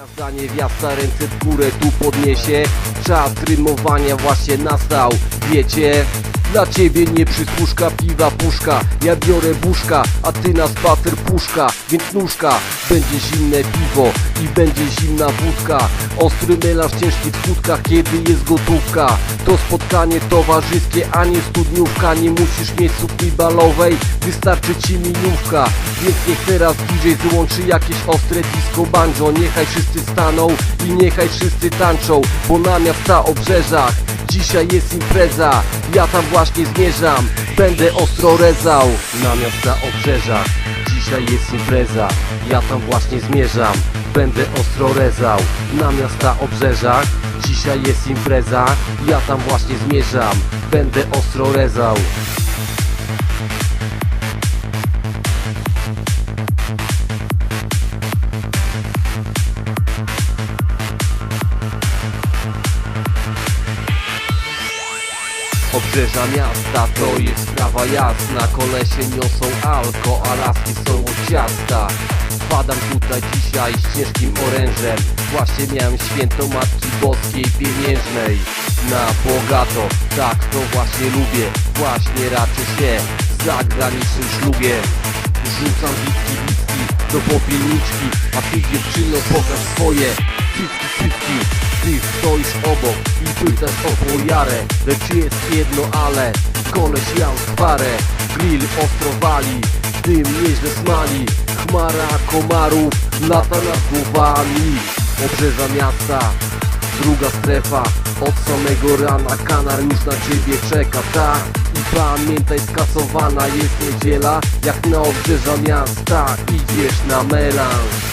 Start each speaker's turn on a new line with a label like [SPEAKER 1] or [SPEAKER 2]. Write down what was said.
[SPEAKER 1] Każda niewiasta ręce w górę tu podniesie Czas rymowania właśnie nastał Wiecie? Dla ciebie nie przysłuszka piwa puszka. Ja biorę buszka, a ty na spacer puszka. Więc nóżka, będzie zimne piwo I będzie zimna wódka. Ostry melarz w skutkach Kiedy jest gotówka. To spotkanie towarzyskie, a nie studniówka. Nie musisz mieć sukni balowej Wystarczy ci minówka. Więc niech teraz DJ wyłączy jakieś ostre disco banjo. Niechaj wszyscy staną i niechaj wszyscy tańczą Bo na miasta obrzeżach Dzisiaj jest impreza, ja tam właśnie zmierzam Będę ostro rezał na miasta obrzeżach Dzisiaj jest impreza, ja tam właśnie zmierzam Będę ostro rezał na miasta obrzeżach Dzisiaj jest impreza, ja tam właśnie zmierzam Będę ostro rezał Obrzeża miasta to jest sprawa jasna. Kolesie niosą alko, a laski są od ciasta. Wpadam tutaj dzisiaj z orężem Właśnie miałem święto Matki Boskiej Pieniężnej. Na bogato, tak to właśnie lubię. Właśnie raczę się w zagranicznym ślubie. Rzucam witki, witki do popielniczki A ty dziewczyno pokaż swoje stoisz obok i pytasz o pojarę Lecz jest jedno ale Koleś jał parę. Grill ostro wali Dym nieźle smali Chmara komarów Lata nad głowami. Obrzeża miasta Druga strefa Od samego rana kanar już na ciebie czeka Tak? I pamiętaj skasowana jest niedziela Jak na obrzeża miasta Idziesz na melanż